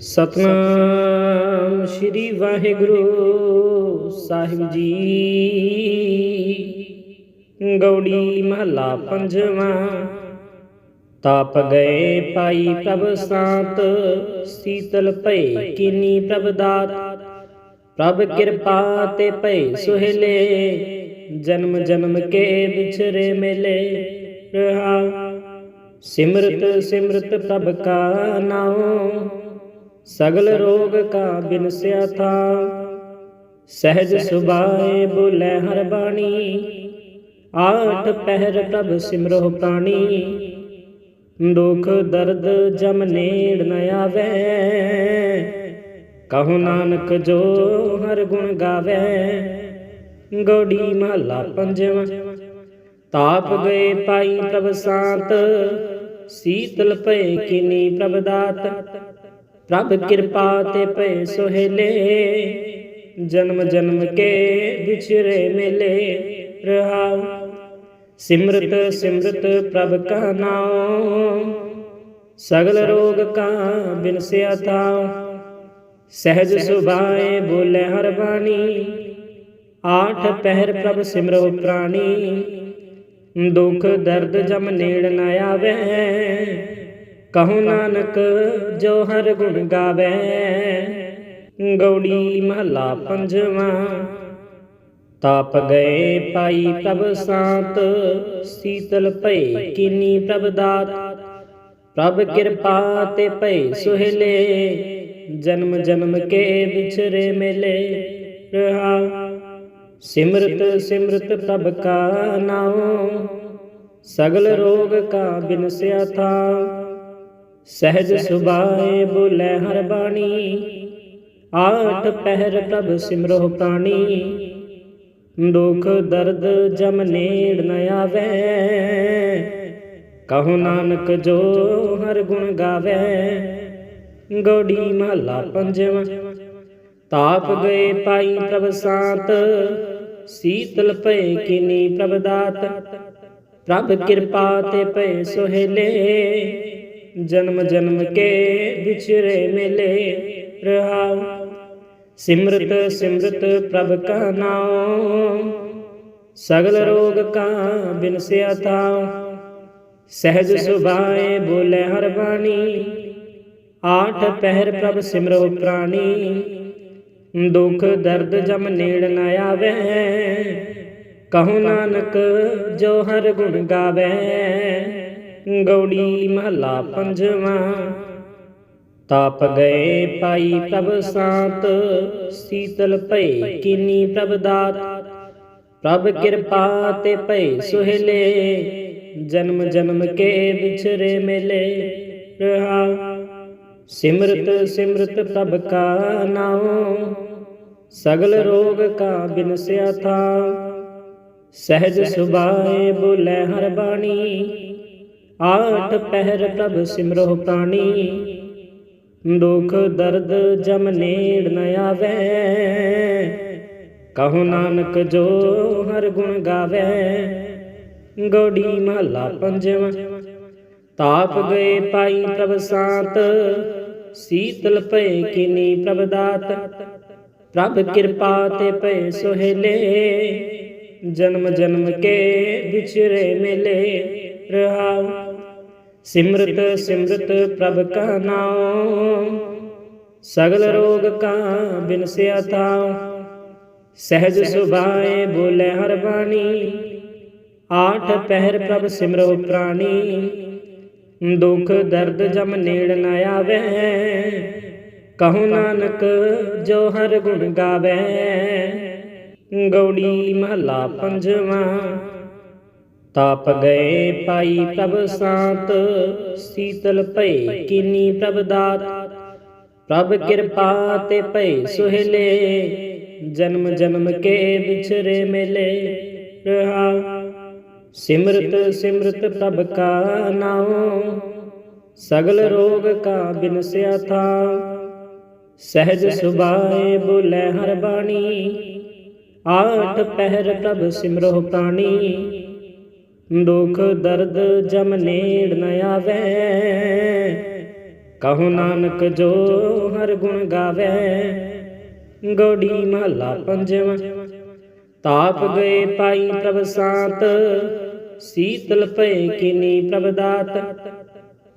ਸਤਨਾਮ ਸ੍ਰੀ ਵਾਹਿਗੁਰੂ ਸਾਹਿਬ ਜੀ। ਗੌੜੀ ਮਹੱਲਾ ਪੰਜਵਾਂ। ਤਾਪ ਗਏ ਪਾਈ ਪ੍ਰਭ ਸਾਤ, ਸੀਤਲ ਭਏ ਕੀਨੀ ਪ੍ਰਭ ਦਾਤ। ਪ੍ਰਭ ਕਿਰਪਾ ਤੇ ਭਏ ਸੁਹੇਲੇ, ਜਨਮ ਜਨਮ ਕੇ ਵਿਛਰੇ ਮੇਲੇ। ਰਹਾ ਸਿਮਰਤ ਸਿਮਰਤ ਪ੍ਰਭ ਕਾ ਨਾਉ। ਸਗਲ ਰੋਗ ਕਾ ਬਿਨਸਿਆ ਥਾ। ਸਹਿਜ ਸੁਭਾਏ ਬੋਲੇ ਹਰ ਬਾਣੀ। ਆਠ ਪਹਿਰ ਪ੍ਰਭ ਸਿਮਰੋ ਪ੍ਰਾਣੀ। ਦੁਖ ਦਰਦ ਜਮ ਨੇੜ ਨ ਆਵੇ। ਕਹੋ ਨਾਨਕ ਜੋ ਹਰ ਗੁਣ ਗਾਵੇ। ਗੋੜੀ ਮਹੱਲਾ ਪੰਜਵਾਂ। ਤਾਪ ਗਏ ਪਾਈ ਪ੍ਰਭ ਸਾਤ। ਸੀਤਲ ਪਏ ਕਿਨੀ ਪ੍ਰਭ ਦਾਤ। ਪ੍ਰਭ ਕਿਰਪਾ ਤੇ ਭਏ ਸੁਹੇਲੇ, ਜਨਮ ਜਨਮ ਕੇ ਵਿਛਰੇ ਮੇਲੇ, ਰਹਾਉ। ਸਿਮਰਤ ਸਿਮਰਤ ਪ੍ਰਭ ਕਾ ਨਾਮ ਸਗਲ ਰੋਗ ਕਾ ਬਿਨਸਿਆ ਥਾ ਸਹਿਜ ਸੁਭਾਏ ਬੋਲੇ ਹਰ ਬਾਣੀ, ਆਠ ਪਹਿਰ ਪ੍ਰਭ ਸਿਮਰੋ ਪ੍ਰਾਣੀ। ਦੁਖ ਦਰਦ ਜਮ ਨੇੜ ਨ ਆਵੇ ਕਹੋ ਨਾਨਕ ਜੋ ਹਰ ਗੁਣ ਗਾਵੇ, ਗੌੜੀ ਮਹੱਲਾ ਪੰਜਵਾਂ। ਤਾਪ ਗਏ ਪਾਈ ਪ੍ਰਭ ਸਾਤ, ਸੀਤਲ ਭਏ ਕੀਨੀ ਪ੍ਰਭ ਦਾਤ। ਪ੍ਰਭ ਕਿਰਪਾ ਤੇ ਭਏ ਸੁਹੇਲੇ, ਜਨਮ ਜਨਮ ਕੇ ਵਿਛਰੇ ਮੇਲੇ। ਰਹਾ, ਸਿਮਰਤ ਸਿਮਰਤ ਪ੍ਰਭ ਕਾ ਨਾਉ, ਸਗਲ ਰੋਗ ਕਾ ਬਿਨਸਿਆ ਥਾ ਸਹਿਜ ਸੁਭਾਏ ਬੋਲੇ ਹਰ ਬਾਣੀ ਆਠ ਪਹਿਰ ਪ੍ਰਭ ਸਿਮਰੋ ਪ੍ਰਾਣੀ। ਦੁਖ ਦਰਦ ਜਮ ਨੇੜ ਨ ਆਵੇ, ਕਹੋ ਨਾਨਕ ਜੋ ਹਰ ਗੁਣ ਗਾਵੇ। ਗੋੜੀ ਮਹੱਲਾ ਪੰਜਵਾਂ, ਤਾਪ ਗਏ ਪਾਈ ਪ੍ਰਭ ਸਾਤ, ਸੀਤਲ ਪਏ ਕੀਨੀ ਪ੍ਰਭ ਦਾਤ। ਪ੍ਰਭ ਕਿਰਪਾ ਤੇ ਪਏ ਸੁਹੇਲੇ ਜਨਮ ਜਨਮ ਕੇ ਵਿਛਰੇ ਮੇਲੇ ਰਹਾਉ। ਸਿਮਰਤ ਸਿਮਰਤ ਪ੍ਰਭ ਕਾ ਨਾਮ ਸਗਲ ਰੋਗ ਕਾ ਬਿਨਸਿਆ ਥਾ ਸਹਿਜ ਸੁਭਾਏ ਬੋਲੇ ਹਰ ਬਾਣੀ। ਆਠ ਪਹਿਰ ਪ੍ਰਭ ਸਿਮਰੋ ਪ੍ਰਾਣੀ। ਦੁਖ, ਦਰਦ ਜਮ ਨੇੜ ਨ ਆਵੇ। ਕਹੋ ਨਾਨਕ, ਜੋ ਹਰ ਗੁਣ ਗਾਵੇ। ਗੌੜੀ ਮਹੱਲਾ ਪੰਜਵਾਂ। ਤਾਪ ਗਏ ਪਾਈ ਪ੍ਰਭ ਸਾਤ, ਸੀਤਲ ਭਏ ਕਿਨੀ ਪ੍ਰਭ ਦਾਤ। ਪ੍ਰਭ ਕਿਰਪਾ ਤੇ ਭਏ ਸੁਹੇਲੇ, ਜਨਮ ਜਨਮ ਕੇ ਵਿਛਰੇ ਮੇਲੇ ਰਹਾ। ਸਿਮਰਤ ਸਿਮਰਤ ਪ੍ਰਭ ਕਾ ਨਾਉ, ਸਗਲ ਰੋਗ ਕਾ ਬਿਨਸਿਆ ਥਾ ਸਹਿਜ ਸੁਭਾਏ ਬੋਲੇ ਹਰ ਬਾਣੀ ਆਠ ਪਹਿਰ ਪ੍ਰਭ ਸਿਮਰੋ ਪ੍ਰਾਣੀ। ਦੁਖ ਦਰਦ ਜਮ ਨੇੜ ਨ ਆਵੇ। ਕਹੋ ਨਾਨਕ ਜੋ ਹਰ ਗੁਣ ਗਾਵੇ। ਗੋੜੀ ਮਹੱਲਾ ਪੰਜਵਾਂ। ਤਾਪ ਗਏ ਪਾਈ ਪ੍ਰਭ ਸਾਤ। ਸੀਤਲ ਪਏ ਕੀਨੀ ਪ੍ਰਭ ਦਾਤ। ਪ੍ਰਭ ਕਿਰਪਾ ਤੇ ਭਏ ਸੁਹੇਲੇ। ਜਨਮ ਜਨਮ ਕੇ ਵਿਛਰੇ ਮੇਲੇ। ਰਹਾਉ ਸਿਮਰਤ ਸਿਮਰਤ ਪ੍ਰਭ ਕਾ ਨਾਮ ਸਗਲ ਰੋਗ ਕਾ ਬਿਨਸਿਆ ਥਾ ਸਹਿਜ ਸੁਭਾਏ ਬੋਲੇ ਹਰ ਬਾਣੀ, ਆਠ ਪਹਿਰ ਪ੍ਰਭ ਸਿਮਰੋ ਪ੍ਰਾਣੀ। ਦੁਖ ਦਰਦ ਜਮ ਨੇੜ ਨ ਆਵੇ, ਕਹੋ ਨਾਨਕ ਜੋ ਹਰ ਗੁਣ ਗਾਵੇ। ਗੌੜੀ ਮਹੱਲਾ ਪੰਜਵਾਂ ਤਾਪ ਗਏ ਪਾਈ ਪ੍ਰਭ ਸਾਤ, ਸੀਤਲ ਭਏ ਕਿਨੀ ਪ੍ਰਭ ਦਾਤ। ਪ੍ਰਭ ਕਿਰਪਾ ਤੇ ਭਏ ਸੁਹੇਲੇ, ਜਨਮ ਜਨਮ ਕੇ ਵਿਛਰੇ ਮਿਲੇ। ਰਹਾ, ਸਿਮਰਤ ਸਿਮਰਤ ਪ੍ਰਭ ਕਾ ਨਾਉ, ਸਗਲ ਰੋਗ ਕਾ ਬਿਨਸਿਆ ਥਾ। ਸਹਿਜ ਸੁਭਾਏ ਬੋਲੇ ਹਰ ਬਾਣੀ, ਆਠ ਪਹਿਰ ਪ੍ਰਭ ਸਿਮਰੋ ਪ੍ਰਾਣੀ ਦੁਖ, ਦਰਦ ਜਮ ਨੇੜ ਨ ਆਵੇ। ਕਹੋ ਨਾਨਕ, ਜੋ ਹਰ ਗੁਣ ਗਾਵੇ। ਗੋੜੀ ਮਹੱਲਾ ਪੰਜਵਾਂ। ਤਾਪ ਗਏ ਪਾਈ ਪ੍ਰਭ ਸਾਤ। ਸੀਤਲ ਪਏ ਕਿਨੀ ਪ੍ਰਭ ਦਾਤ।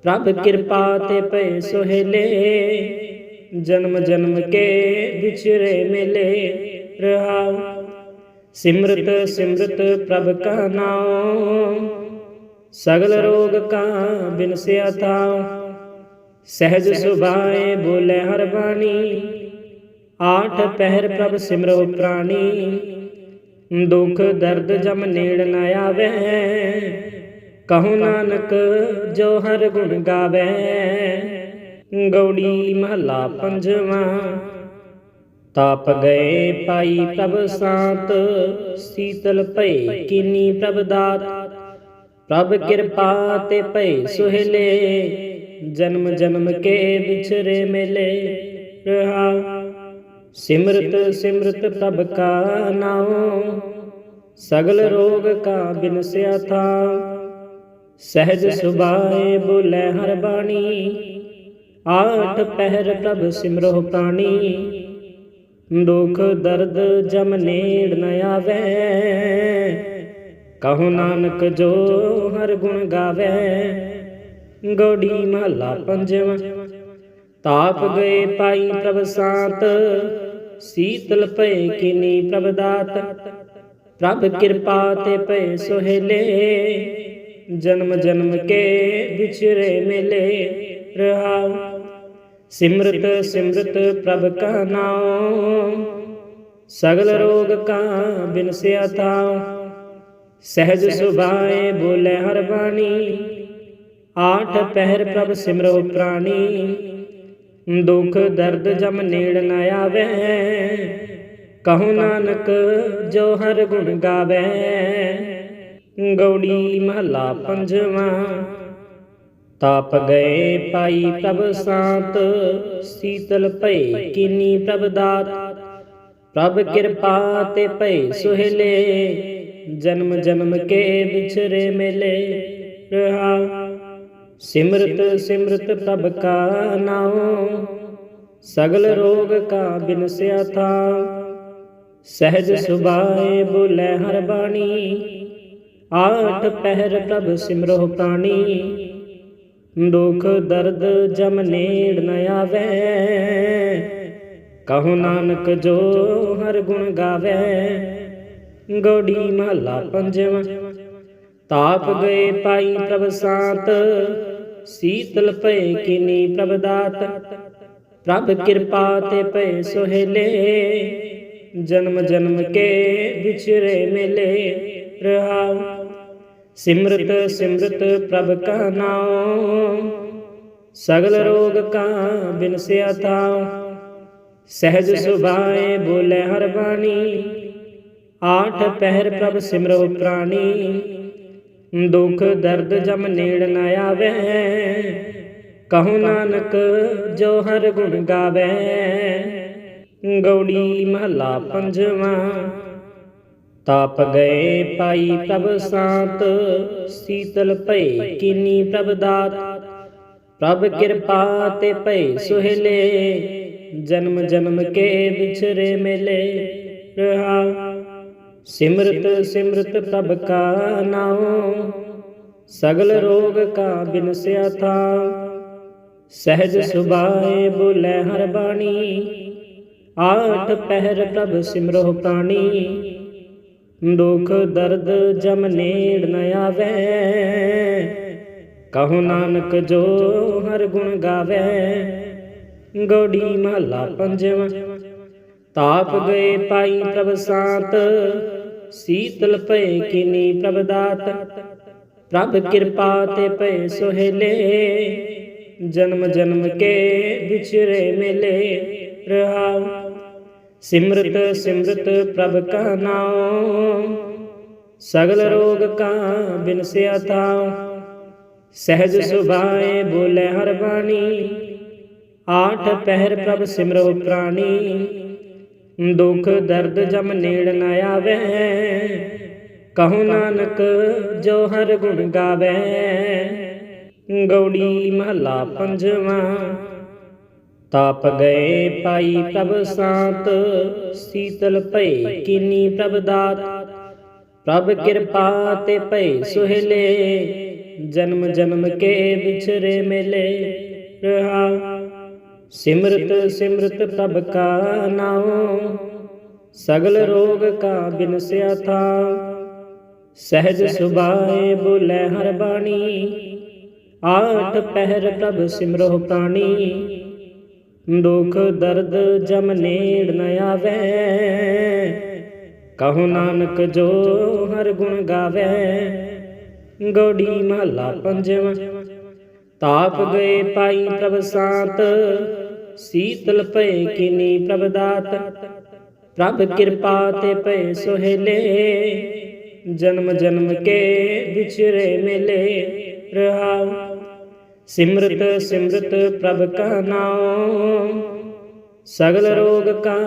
ਪ੍ਰਭ ਕਿਰਪਾ ਤੇ ਭਏ ਸੁਹੇਲੇ। ਜਨਮ ਜਨਮ ਕੇ ਵਿਚਰੇ ਮੇਲੇ। ਰਹਾਉ ਸਿਮਰਤ ਸਿਮਰਤ ਪ੍ਰਭ ਕਾ ਨਾਮ ਸਗਲ ਰੋਗ ਕਾ ਬਿਨਸਿਆ ਥਾਉ। ਸਹਿਜ ਸੁਭਾਏ ਬੋਲੇ ਹਰ ਬਾਣੀ। ਆਠ ਪਹਿਰ ਪ੍ਰਭ ਸਿਮਰੋ ਪ੍ਰਾਣੀ। ਦੁਖ ਦਰਦ ਜਮ ਨੇੜ ਨ ਆਵੇ। ਕਹੋ ਨਾਨਕ, ਜੋ ਹਰ ਗੁਣ ਗਾਵੇ। ਗੌੜੀ ਮਹਲਾ ਪੰਜਵਾਂ। ਤਾਪ ਗਏ ਪਾਈ ਪ੍ਰਭ ਸਾਤ, ਸੀਤਲ ਭਏ ਕਿਨੀ ਪ੍ਰਭ ਦਾਤ। ਪ੍ਰਭ ਕਿਰਪਾ ਤੇ ਭਏ ਸੁਹੇਲੇ, ਜਨਮ ਜਨਮ ਕੇ ਵਿਛਰੇ ਮੇਲੇ ਰਹਾ। ਸਿਮਰਤ ਸਿਮਰਤ ਪ੍ਰਭ ਕਾ ਨਾਮ ਸਗਲ ਰੋਗ ਕਾ ਬਿਨਸਿਆ ਥਾ ਸਹਿਜ ਸੁਭਾਏ ਬੋਲੇ ਹਰ ਬਾਣੀ, ਆਠ ਪਹਿਰ ਪ੍ਰਭ ਸਿਮਰੋ ਪ੍ਰਾਣੀ ਦੁਖ ਦਰਦ ਜਮ ਨੇੜ ਨ ਆਵੇ। ਕਹੋ ਨਾਨਕ ਜੋ ਹਰ ਗੁਣ ਗਾਵੇ। ਗੋੜੀ ਮਹਲਾ ਪੰਜਵਾਂ। ਤਾਪ ਗਏ ਪਾਈ ਪ੍ਰਭ ਸਾਤ, ਸੀਤਲ ਪਏ ਕਿਨੀ ਪ੍ਰਭ ਦਾਤ। ਪ੍ਰਭ ਕਿਰਪਾ ਤੇ ਪਏ ਸੋਹਲੇ, ਜਨਮ ਜਨਮ ਕੇ ਵਿਚਰੇ ਮੇਲੇ ਰਹਾਉ। ਸਿਮਰਤ ਸਿਮਰਤ ਪ੍ਰਭ ਕਾ ਨਾਮ ਸਗਲ ਰੋਗ ਕਾ ਬਿਨਸਿਆ ਥਾਉ ਸਹਿਜ ਸੁਭਾਏ ਬੋਲੇ ਹਰ ਬਾਣੀ, ਆਠ ਪਹਿਰ ਪ੍ਰਭ ਸਿਮਰੋ ਪ੍ਰਾਣੀ। ਦੁਖ ਦਰਦ ਜਮ ਨੇੜ ਨ ਆਵੇ, ਕਹੋ ਨਾਨਕ ਜੋ ਹਰ ਗੁਣ ਗਾਵੇ। ਗੌੜੀ ਮਹਲਾ ਪੰਜਵਾਂ ਤਾਪ ਗਏ ਪਾਈ ਪ੍ਰਭ ਸਾਤ, ਸੀਤਲ ਭਏ ਕਿਨੀ ਪ੍ਰਭ ਦਾਤ। ਪ੍ਰਭ ਕਿਰਪਾ ਤੇ ਭਏ ਸੁਹੇਲੇ, ਜਨਮ ਜਨਮ ਕੇ ਵਿਛਰੇ ਮੇਲੇ ਰਹਾ। ਸਿਮਰਤ ਸਿਮਰਤ ਪ੍ਰਭ ਕਾ ਨਾਮ ਸਗਲ ਰੋਗ ਕਾ ਬਿਨਸਿਆ ਥਾ। ਸਹਿਜ ਸੁਭਾਏ ਬੋਲੇ ਹਰ ਬਾਣੀ, ਆਠ ਪਹਿਰ ਪ੍ਰਭ ਸਿਮਰੋ ਪ੍ਰਾਣੀ। ਦੁਖ ਦਰਦ ਜਮ ਨੇੜ ਨ ਆਵੇ। ਕਹੋ ਨਾਨਕ ਜੋ ਹਰ ਗੁਣ ਗਾਵੇ। ਗੋੜੀ ਮਹਲਾ ਪੰਜਵਾਂ। ਤਾਪ ਗਏ ਪਾਈ ਪ੍ਰਭ ਸਾਤ। ਸੀਤਲ ਪਏ ਕਿਨੀ ਪ੍ਰਭ ਦਾਤ। ਪ੍ਰਭ ਕਿਰਪਾ ਤੇ ਭਏ ਸੋਹਲੇ। ਜਨਮ ਜਨਮ ਕੇ ਵਿਚਰੇ ਮੇਲੇ। ਰਹਾਉ ਸਿਮਰਤ ਸਿਮਰਤ ਪ੍ਰਭ ਕਾ ਨਾਮ ਸਗਲ ਰੋਗ ਕਾ ਬਿਨਸਿਆ ਥਾਉ। ਸਹਿਜ ਸੁਭਾਏ ਬੋਲੇ ਹਰ ਬਾਣੀ। ਆਠ ਪਹਿਰ ਪ੍ਰਭ ਸਿਮਰੋ ਪ੍ਰਾਣੀ। ਦੁਖ, ਦਰਦ ਜਮ ਨੇੜ ਨ ਆਵੇ। ਕਹੋ ਨਾਨਕ, ਜੋ ਹਰ ਗੁਣ ਗਾਵੇ। ਗੌੜੀ ਮਹਲਾ ਪੰਜਵਾਂ। ਤਾਪ ਗਏ ਪਾਈ ਪ੍ਰਭ ਸਾਤ, ਸੀਤਲ ਭਏ ਕਿਨੀ ਪ੍ਰਭ ਦਾਤ। ਪ੍ਰਭ ਕਿਰਪਾ ਤੇ ਭਏ ਸੁਹੇਲੇ, ਜਨਮ ਜਨਮ ਕੇ ਵਿਛਰੇ ਮੇਲੇ। ਰਹਾ, ਸਿਮਰਤ ਸਿਮਰਤ ਪ੍ਰਭ ਕਾ ਨਾਮ ਸਗਲ ਰੋਗ ਕਾ ਬਿਨਸਿਆ ਥਾ। ਸਹਿਜ ਸੁਭਾਏ ਬੋਲੇ ਹਰ ਬਾਣੀ ਆਠ ਪਹਿਰ ਪ੍ਰਭ ਸਿਮਰੋ ਪ੍ਰਾਣੀ ਦੁਖ ਦਰਦ ਜਮ ਨੇੜ ਨ ਆਵੇ। ਕਹੋ ਨਾਨਕ ਜੋ ਹਰ ਗੁਣ ਗਾਵੇ। ਗੋੜੀ ਮਹਲਾ ਪੰਜਵਾਂ। ਤਾਪ ਗਏ ਪਾਈ ਪ੍ਰਭ ਸਾਤ। ਸੀਤਲ ਪਏ ਕਿਨੀ ਪ੍ਰਭ ਦਾਤ। ਪ੍ਰਭ ਕਿਰਪਾ ਤੇ ਭਏ ਸੁਹੇਲੇ। ਜਨਮ ਜਨਮ ਕੇ ਵਿਚਰੇ ਮੇਲੇ। ਰਹਾਉ ਸਿਮਰਤ ਸਿਮਰਤ ਪ੍ਰਭ ਕਾ ਨਾਮ ਸਗਲ ਰੋਗ ਕਾ ਬਿਨਸਿਆ ਥਾਉ ਸਹਿਜ ਸੁਭਾਏ ਬੋਲੇ ਹਰ ਬਾਣੀ। ਆਠ ਪਹਿਰ ਪ੍ਰਭ ਸਿਮਰੋ ਪ੍ਰਾਣੀ। ਦੁਖ ਦਰਦ ਜਮ ਨੇੜ ਨ ਆਵੇ। ਕਹੋ ਨਾਨਕ ਜੋ ਹਰ ਗੁਣ ਗਾਵੇ। ਗੌੜੀ ਮਹੱਲਾ ਪੰਜਵਾਂ। ਤਾਪ ਗਏ ਪਾਈ ਪ੍ਰਭ ਸਾਤ, ਸੀਤਲ ਭਏ ਕੀਨੀ ਪ੍ਰਭ ਦਾਤ। ਪ੍ਰਭ ਕਿਰਪਾ ਤੇ ਭਏ ਸੁਹੇਲੇ, ਜਨਮ ਜਨਮ ਕੇ ਵਿਛਰੇ ਮਿਲੇ ਰਹਾ। ਸਿਮਰਤ ਸਿਮਰਤ ਪ੍ਰਭ ਕਾ ਨਾਮ ਸਗਲ ਰੋਗ ਕਾ ਬਿਨਸਿਆ ਥਾ। ਸਹਿਜ ਸੁਭਾਏ ਬੋਲੇ ਹਰ ਬਾਣੀ, ਆਠ ਪਹਿਰ ਪ੍ਰਭ ਸਿਮਰੋ ਪ੍ਰਾਣੀ ਦੁਖ ਦਰਦ ਜਮ ਨੇੜ ਨ ਆਵੇ। ਕਹੋ ਨਾਨਕ ਜੋ ਹਰ ਗੁਣ ਗਾਵੇ। ਗੋੜੀ ਮਹੱਲਾ ਪੰਜਵਾਂ। ਤਾਪ ਗਏ ਪਾਈ ਪ੍ਰਭ ਸਾਤ। ਸੀਤਲ ਪਏ ਕੀਨੀ ਪ੍ਰਭ ਦਾਤ। ਪ੍ਰਭ ਕਿਰਪਾ ਤੇ ਪਏ ਸੋਹਲੇ। ਜਨਮ ਜਨਮ ਕੇ ਵਿਚਰੇ ਮੇਲੇ। ਰਹਾ ਸਿਮਰਤ ਸਿਮਰਤ ਪ੍ਰਭ ਕਾ ਨਾਮ ਸਗਲ ਰੋਗ ਕਾ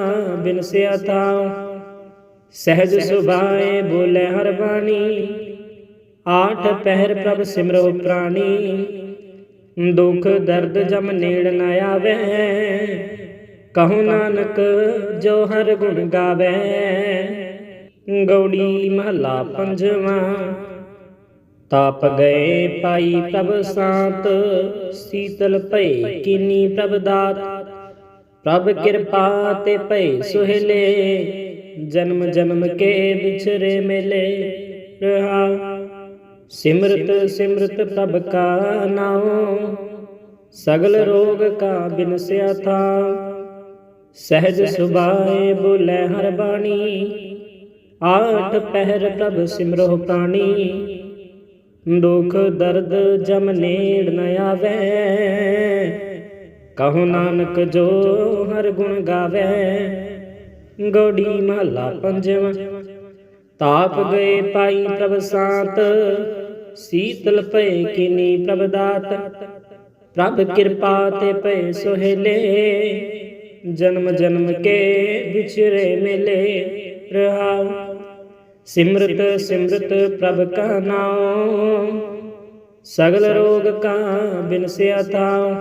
ਬਿਨਸਿਆ ਤਾ ਸਹਿਜ ਸੁਭਾਏ ਬੋਲੇ ਹਰ ਬਾਣੀ। ਆਠ ਪਹਿਰ ਪ੍ਰਭ ਸਿਮਰੋ ਪ੍ਰਾਣੀ। ਦੁਖ, ਦਰਦ ਜਮ ਨੇੜ ਨ ਆਵੇ। ਕਹੋ ਨਾਨਕ, ਜੋ ਹਰ ਗੁਣ ਗਾਵੇ। ਗੌੜੀ ਮਹੱਲਾ ਪੰਜਵਾਂ। ਤਾਪ ਗਏ ਪਾਈ ਪ੍ਰਭ ਸਾਤ, ਸੀਤਲ ਭਏ ਕਿਨੀ ਪ੍ਰਭ ਦਾਤ। ਪ੍ਰਭ ਕਿਰਪਾ ਤੇ ਭਏ ਸੁਹੇਲੇ, ਜਨਮ ਜਨਮ ਕੇ ਵਿਛਰੇ ਮਿਲੇ। ਰਹਾ, ਸਿਮਰਤ ਸਿਮਰਤ ਪ੍ਰਭ ਕਾ ਨਾਮ ਸਗਲ ਰੋਗ ਕਾ ਬਿਨਸਿਆ ਥਾ। ਸਹਿਜ ਸੁਭਾਏ ਬੋਲੇ ਹਰ ਬਾਣੀ, ਆਠ ਪਹਿਰ ਪ੍ਰਭ ਸਿਮਰੋ ਪ੍ਰਾਣੀ। ਦੁਖ, ਦਰਦ ਜਮ ਨੇੜ ਨ ਆਵੇ। ਕਹੋ ਨਾਨਕ, ਜੋ ਹਰ ਗੁਣ ਗਾਵੇ। ਗੋੜੀ ਮਹੱਲਾ ਪੰਜਵਾਂ। ਤਾਪ ਗਏ ਪਾਈ ਪ੍ਰਭ ਸਾਤ। ਸੀਤਲ ਪਏ ਕੀਨੀ ਪ੍ਰਭ ਦਾਤ। ਪ੍ਰਭ ਕਿਰਪਾ ਤੇ ਭਏ ਸੋਹਲੇ। ਜਨਮ ਜਨਮ ਕੇ ਵਿਚਰੇ ਮੇਲੇ। ਰਹਾ ਸਿਮਰਤ ਸਿਮਰਤ ਪ੍ਰਭ ਕਾ ਨਾਮ ਸਗਲ ਰੋਗ ਕਾ ਬਿਨਸਿਆ ਤਾ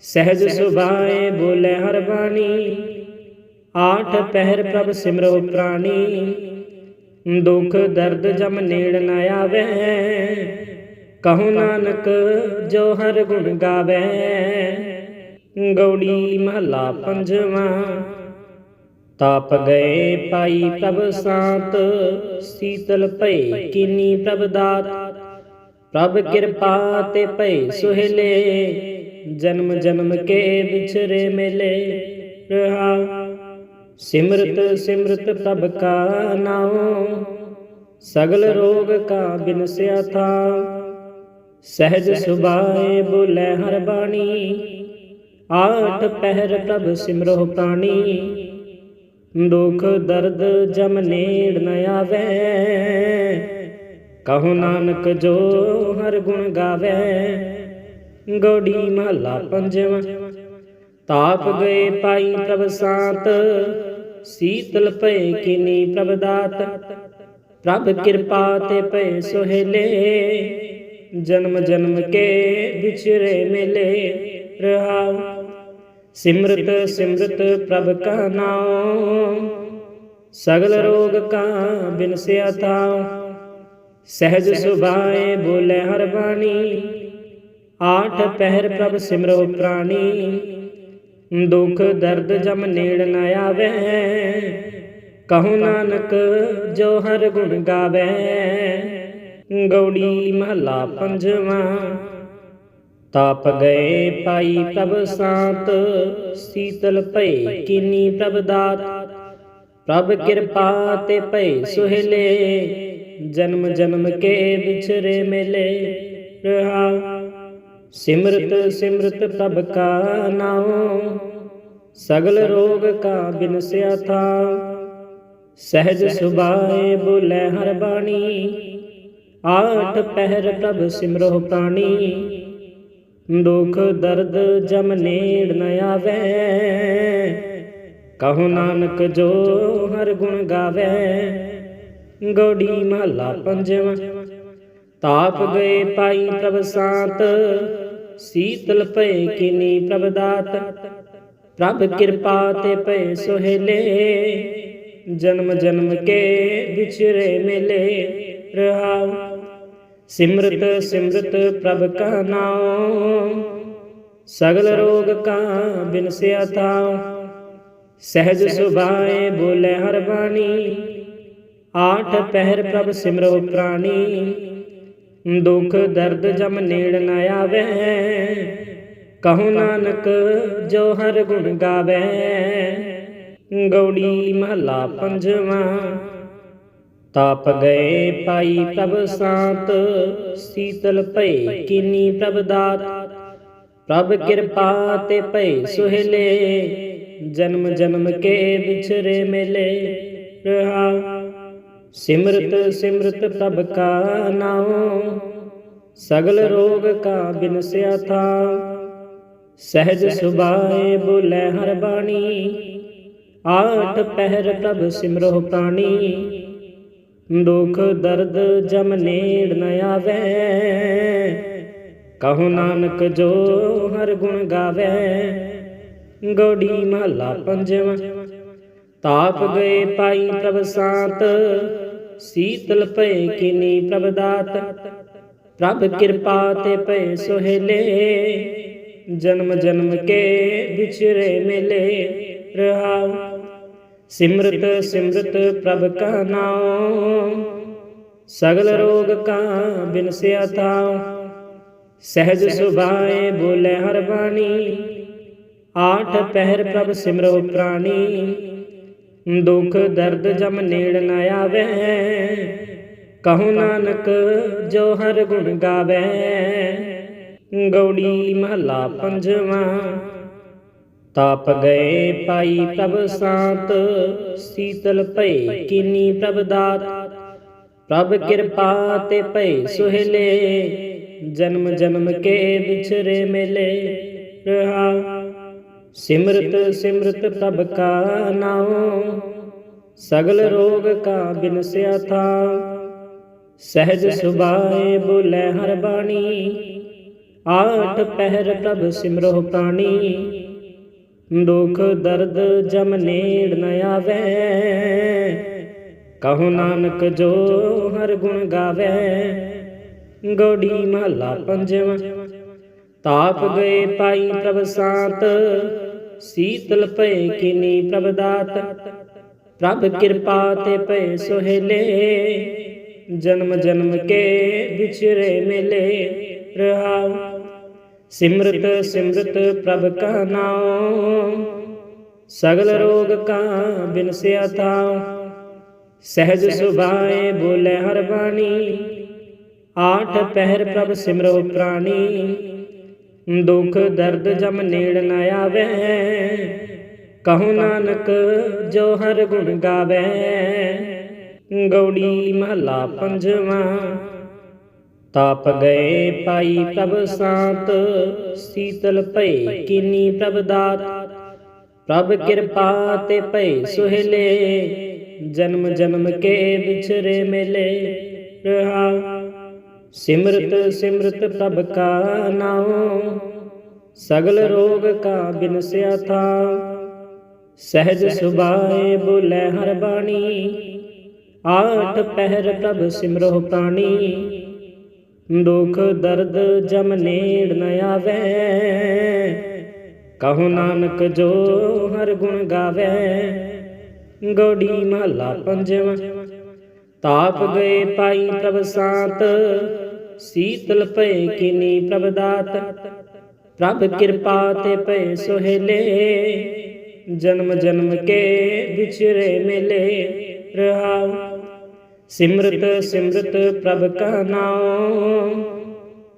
ਸਹਿਜ ਸੁਭਾਏ ਬੋਲੇ ਹਰ ਬਾਣੀ। ਆਠ ਪਹਿਰ ਪ੍ਰਭ ਸਿਮਰੋ ਪ੍ਰਾਣੀ। ਦੁਖ, ਦਰਦ ਜਮ ਨੇੜ ਨ ਆਵੇ। ਕਹੋ ਨਾਨਕ, ਜੋ ਹਰ ਗੁਣ ਗਾਵੇ। ਗੌੜੀ ਮਹੱਲਾ ਪੰਜਵਾਂ। ਤਾਪ ਗਏ ਪਾਈ ਪ੍ਰਭ ਸਾਤ, ਸੀਤਲ ਭਏ ਕਿਨੀ ਪ੍ਰਭ ਦਾਤ। ਪ੍ਰਭ ਕਿਰਪਾ ਤੇ ਭਏ ਸੁਹੇਲੇ, ਜਨਮ ਜਨਮ ਕੇ ਵਿਛਰੇ ਮੇਲੇ ਰਹਾ। ਸਿਮਰਤ ਸਿਮਰਤ ਪ੍ਰਭ ਕਾ ਨਾਮ ਸਗਲ ਰੋਗ ਕਾ ਬਿਨਸਿਆ ਥਾ ਸਹਿਜ ਸੁਭਾਏ ਬੋਲੇ ਹਰ ਬਾਣੀ, ਆਠ ਪਹਿਰ ਪ੍ਰਭ ਸਿਮਰੋ ਪ੍ਰਾਣੀ। ਦੁਖ ਦਰਦ ਜਮ ਨੇੜ ਨ ਆਵੇ। ਕਹੋ ਨਾਨਕ ਜੋ ਹਰ ਗੁਣ ਗਾਵੇ। ਗੋੜੀ ਮਹੱਲਾ ਪੰਜਵਾਂ। ਤਾਪ ਗਏ ਪਾਈ ਪ੍ਰਭ ਸਾਤ। ਸੀਤਲ ਪਏ ਕੀਨੀ ਪ੍ਰਭ ਦਾਤ। ਪ੍ਰਭ ਕਿਰਪਾ ਤੇ ਭਏ ਸੋਹਲੇ। ਜਨਮ ਜਨਮ ਕੇ ਵਿਚਰੇ ਮੇਲੇ। ਰਹਾ ਸਿਮਰਤ ਸਿਮਰਤ ਪ੍ਰਭ ਕਾ ਨਾਮ ਸਗਲ ਰੋਗ ਕਾ ਬਿਨਸਿਆ ਤਾ ਸਹਿਜ ਸੁਭਾਏ ਬੋਲੇ ਹਰ ਬਾਣੀ, ਆਠ ਪਹਿਰ ਪ੍ਰਭ ਸਿਮਰੋ ਪ੍ਰਾਣੀ। ਦੁਖ ਦਰਦ ਜਮ ਨੇੜ ਨ ਆਵੇ, ਕਹੋ ਨਾਨਕ ਜੋ ਹਰ ਗੁਣ ਗਾਵੇ। ਗੌੜੀ ਮਹੱਲਾ ਪੰਜਵਾਂ। ਤਾਪ ਗਏ ਪਾਈ ਪ੍ਰਭ ਸਾਤ, ਸੀਤਲ ਭਏ ਕਿਨੀ ਪ੍ਰਭ ਦਾਤ। ਪ੍ਰਭ ਕਿਰਪਾ ਤੇ ਭਏ ਸੁਹੇਲੇ, ਜਨਮ ਜਨਮ ਕੇ ਵਿਛਰੇ ਮਿਲੇ। ਰਹਾ, ਸਿਮਰਤ ਸਿਮਰਤ ਪ੍ਰਭ ਕਾ ਨਾਮ ਸਗਲ ਰੋਗ ਕਾ ਬਿਨਸਿਆ ਥਾ। ਸਹਿਜ ਸੁਭਾਏ ਬੋਲੇ ਹਰ ਬਾਣੀ, ਆਠ ਪਹਿਰ ਪ੍ਰਭ ਸਿਮਰੋ ਪ੍ਰਾਣੀ। ਦੁਖ ਦਰਦ ਜਮ ਨੇੜ ਨ ਆਵੇ। ਕਹੋ ਨਾਨਕ ਜੋ ਹਰ ਗੁਣ ਗਾਵੇ। ਗੋੜੀ ਮਹੱਲਾ ਪੰਜਵਾਂ। ਤਾਪ ਗਏ ਪਾਈ ਪ੍ਰਭ ਸਾਤ। ਸੀਤਲ ਪਏ ਕਿਨੀ ਪ੍ਰਭ ਦਾਤ। ਪ੍ਰਭ ਕਿਰਪਾ ਤੇ ਭਏ ਸੁਹੇਲੇ। ਜਨਮ ਜਨਮ ਕੇ ਵਿਚਰੇ ਮੇਲੇ। ਰਹਾਉ ਸਿਮਰਤ ਸਿਮਰਤ ਪ੍ਰਭ ਕਾ ਨਾਮ ਸਗਲ ਰੋਗ ਕਾ ਬਿਨਸਿਆ ਥਾਉ। ਸਹਿਜ ਸੁਭਾਏ ਬੋਲੇ ਹਰ ਬਾਣੀ। ਆਠ ਪਹਿਰ ਪ੍ਰਭ ਸਿਮਰੋ ਪ੍ਰਾਣੀ। ਦੁਖ ਦਰਦ ਜਮ ਨੇੜ ਨ ਆਵੇ। ਕਹੋ ਨਾਨਕ ਜੋ ਹਰ ਗੁਣ ਗਾਵੇ। ਗੌੜੀ ਮਹਲਾ ਪੰਜਵਾਂ। ਤਾਪ ਗਏ ਪਾਈ ਪ੍ਰਭ ਸਾਤ, ਸੀਤਲ ਭਏ ਕਿਨੀ ਪ੍ਰਭ ਦਾਤ। ਪ੍ਰਭ ਕਿਰਪਾ ਤੇ ਭਏ ਸੁਹੇਲੇ, ਜਨਮ ਜਨਮ ਕੇ ਵਿਛਰੇ ਮੇਲੇ। ਰਹਾ, ਸਿਮਰਤ ਸਿਮਰਤ ਪ੍ਰਭ ਕਾ ਨਾਮ ਸਗਲ ਰੋਗ ਕਾ ਬਿਨਸਿਆ ਥਾ। ਸਹਿਜ ਸੁਭਾਏ ਬੋਲੇ ਹਰ ਬਾਣੀ, ਆਠ ਪਹਿਰ ਪ੍ਰਭ ਸਿਮਰੋ ਪ੍ਰਾਣੀ। ਦੁਖ, ਦਰਦ ਜਮ ਨੇੜ ਨ ਆਵੇ। ਕਹੋ ਨਾਨਕ, ਜੋ ਹਰ ਗੁਣ ਗਾਵੇ। ਗੋੜੀ ਮਹਲਾ ਪੰਜਵਾਂ। ਤਾਪ ਗਏ ਪਾਈ ਪ੍ਰਭ ਸਾਤ। ਸੀਤਲ ਪਏ ਕਿਨੀ ਪ੍ਰਭ ਦਾਤ। ਪ੍ਰਭ ਕਿਰਪਾ ਤੇ ਭਏ ਸੋਹਲੇ। ਜਨਮ ਜਨਮ ਕੇ ਵਿਚਰੇ ਮੇਲੇ। ਰਹਾਉ ਸਿਮਰਤ ਸਿਮਰਤ ਪ੍ਰਭ ਕਾ ਨਾਮ ਸਗਲ ਰੋਗ ਕਾ ਬਿਨਸਿਆ ਥਾਉ। ਸਹਿਜ ਸੁਭਾਏ ਬੋਲੇ ਹਰ ਬਾਣੀ। ਆਠ ਪਹਿਰ ਪ੍ਰਭ ਸਿਮਰੋ ਪ੍ਰਾਣੀ। ਦੁਖ ਦਰਦ ਜਮ ਨੇੜ ਨ ਆਵੇ। ਕਹੋ ਨਾਨਕ, ਜੋ ਹਰ ਗੁਣ ਗਾਵੇ। ਗੌੜੀ ਮਹਲਾ ਪੰਜਵਾਂ। ਤਾਪ ਗਏ ਪਾਈ ਪ੍ਰਭ ਸਾਤ, ਸੀਤਲ ਭਏ ਕਿਨੀ ਪ੍ਰਭ ਦਾਤ। ਪ੍ਰਭ ਕਿਰਪਾ ਤੇ ਭਏ ਸੁਹੇਲੇ, ਜਨਮ ਜਨਮ ਕੇ ਵਿਛਰੇ ਮੇਲੇ। ਰਹਾ, ਸਿਮਰਤ ਸਿਮਰਤ ਪ੍ਰਭ ਕਾ ਨਾਮ ਸਗਲ ਰੋਗ ਕਾ ਬਿਨਸਿਆ ਥਾ। ਸਹਿਜ ਸੁਭਾਏ ਬੋਲੇ ਹਰ ਬਾਣੀ, ਆਠ ਪਹਿਰ ਪ੍ਰਭ ਸਿਮਰੋ ਪ੍ਰਾਣੀ। ਦੁਖ ਦਰਦ ਜਮ ਨੇੜ ਨ ਆਵੇ। ਕਹੋ ਨਾਨਕ ਜੋ ਹਰ ਗੁਣ ਗਾਵੇ। ਗੋੜੀ ਮਹਲਾ ਪੰਜਵਾਂ। ਤਾਪ ਗਏ ਪਾਈ ਪ੍ਰਭ ਸਾਤ। ਸੀਤਲ ਪਏ ਕਿਨੀ ਪ੍ਰਭ ਦਾਤ। ਪ੍ਰਭ ਕਿਰਪਾ ਤੇ ਭਏ ਸੋਹਲੇ। ਜਨਮ ਜਨਮ ਕੇ ਵਿਚਰੇ ਮੇਲੇ। ਰਹਾਉ ਸਿਮਰਤ ਸਿਮਰਤ ਪ੍ਰਭ ਕਾ ਨਾਮ ਸਗਲ ਰੋਗ ਕਾ ਬਿਨਸਿਆ ਥਾਉ। ਸਹਿਜ ਸੁਭਾਏ ਬੋਲੇ ਹਰ ਬਾਣੀ। ਆਠ ਪਹਿਰ ਪ੍ਰਭ ਸਿਮਰੋ ਪ੍ਰਾਣੀ। ਦੁਖ, ਦਰਦ ਜਮ ਨੇੜ ਨ ਆਵੇ। ਕਹੋ ਨਾਨਕ, ਜੋ ਹਰ ਗੁਣ ਗਾਵੇ। ਗੌੜੀ ਮਹਲਾ ਪੰਜਵਾਂ। ਤਾਪ ਗਏ ਪਾਈ ਪ੍ਰਭ ਸਾਤ, ਸੀਤਲ ਭਏ ਕਿਨੀ ਪ੍ਰਭ ਦਾਤ। ਪ੍ਰਭ ਕਿਰਪਾ ਤੇ ਭਏ ਸੁਹੇਲੇ, ਜਨਮ ਜਨਮ ਕੇ ਵਿਛਰੇ ਮੇਲੇ। ਰਹਾ, ਸਿਮਰਤ ਸਿਮਰਤ ਪ੍ਰਭ ਕਾ ਨਾਮ ਸਗਲ ਰੋਗ ਕਾ ਬਿਨਸਿਆ ਥਾ। ਸਹਿਜ ਸੁਭਾਏ ਬੋਲੇ ਹਰ ਬਾਣੀ, ਆਠ ਪਹਿਰ ਪ੍ਰਭ ਸਿਮਰੋ ਪ੍ਰਾਣੀ ਦੁਖ, ਦਰਦ ਜਮ ਨੇੜ ਨ ਆਵੇ। ਕਹੋ ਨਾਨਕ, ਜੋ ਹਰ ਗੁਣ ਗਾਵੇ। ਗੋੜੀ ਮਹਲਾ ਪੰਜਵਾਂ। ਤਾਪ ਗਏ ਪਾਈ ਪ੍ਰਭ ਸਾਤ। ਸੀਤਲ ਪਏ ਕਿਨੀ ਪ੍ਰਭ ਦਾਤ। ਪ੍ਰਭ ਕਿਰਪਾ ਤੇ ਭਏ ਸੋਹਲੇ। ਜਨਮ ਜਨਮ ਕੇ ਵਿਚਰੇ ਮੇਲੇ। ਰਹਾਉ ਸਿਮਰਤ ਸਿਮਰਤ ਪ੍ਰਭ ਕਾ ਨਾਮ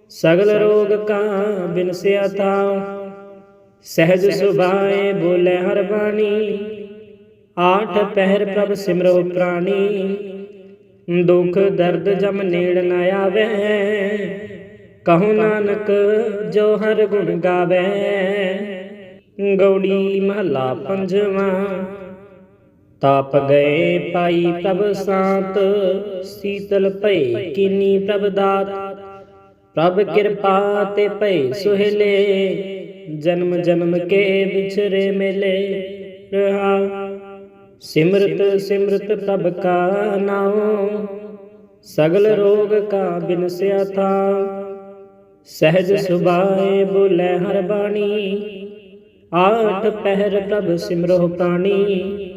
ਸਗਲ ਰੋਗ ਕਾ ਬਿਨਸਿਆ ਥਾਉ। ਸਹਿਜ ਸੁਭਾਏ ਬੋਲੇ ਹਰ ਬਾਣੀ। ਆਠ ਪਹਿਰ ਪ੍ਰਭ ਸਿਮਰੋ ਪ੍ਰਾਣੀ। ਦੁਖ ਦਰਦ ਜਮ ਨੇੜ ਨ ਆਵੇ। ਕਹੋ ਨਾਨਕ ਜੋ ਹਰ ਗੁਣ ਗਾਵੇ। ਗੌੜੀ ਮਹਲਾ ਪੰਜਵਾਂ। ਤਾਪ ਗਏ ਪਾਈ ਪ੍ਰਭ ਸਾਤ, ਸੀਤਲ ਭਏ ਕਿਨੀ ਪ੍ਰਭ ਦਾਤ। ਪ੍ਰਭ ਕਿਰਪਾ ਤੇ ਭਏ ਸੁਹੇਲੇ, ਜਨਮ ਜਨਮ ਕੇ ਵਿਛਰੇ ਮੇਲੇ ਰਹਾ। ਸਿਮਰਤ ਸਿਮਰਤ ਪ੍ਰਭ ਕਾ ਨਾਮ ਸਗਲ ਰੋਗ ਕਾ ਬਿਨਸਿਆ ਥਾ ਸਹਿਜ ਸੁਭਾਏ ਬੋਲੇ ਹਰ ਬਾਣੀ, ਆਠ ਪਹਿਰ ਪ੍ਰਭ ਸਿਮਰੋ ਪ੍ਰਾਣੀ।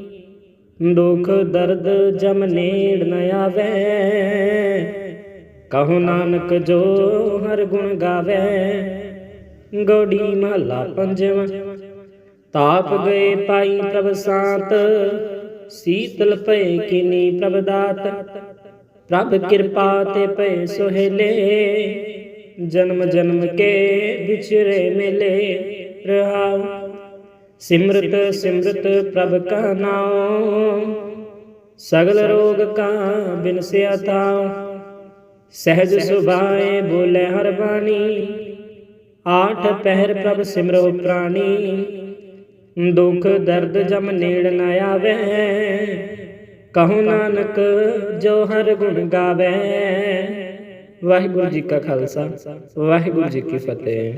ਦੁਖ ਦਰਦ ਜਮ ਨੇੜ ਨ ਆਵੇ। ਕਹੋ ਨਾਨਕ ਜੋ ਹਰ ਗੁਣ ਗਾਵੇ। ਗੋੜੀ ਮਹਲਾ ਪੰਜਵਾਂ। ਤਾਪ ਗਏ ਪਾਈ ਪ੍ਰਭ ਸਾਤ। ਸੀਤਲ ਪਏ ਕੀਨੀ ਪ੍ਰਭ ਦਾਤ। ਪ੍ਰਭ ਕਿਰਪਾ ਤੇ ਭਏ ਸੋਹਲੇ। ਜਨਮ ਜਨਮ ਕੇ ਵਿਚਰੇ ਮੇਲੇ। ਰਹਾਉ ਸਿਮਰਤ ਸਿਮਰਤ ਪ੍ਰਭ ਕਾ ਨਾਮ ਸਗਲ ਰੋਗ ਕਾ ਬਿਨਸਿਆ ਤਾਉ। ਸਹਿਜ ਸੁਭਾਏ ਬੋਲੇ ਹਰ ਬਾਣੀ। ਆਠ ਪਹਿਰ ਪ੍ਰਭ ਸਿਮਰੋ ਪ੍ਰਾਣੀ। ਦੁਖ ਦਰਦ ਜਮ ਨੇੜ ਨ ਆਵੇ। ਕਹੋ ਨਾਨਕ ਜੋ ਹਰ ਗੁਣ ਗਾਵੇ। ਵਾਹਿਗੁਰੂ ਜੀ ਕਾ ਖਾਲਸਾ, ਵਾਹਿਗੁਰੂ ਜੀ ਕੀ ਫਤਿਹ।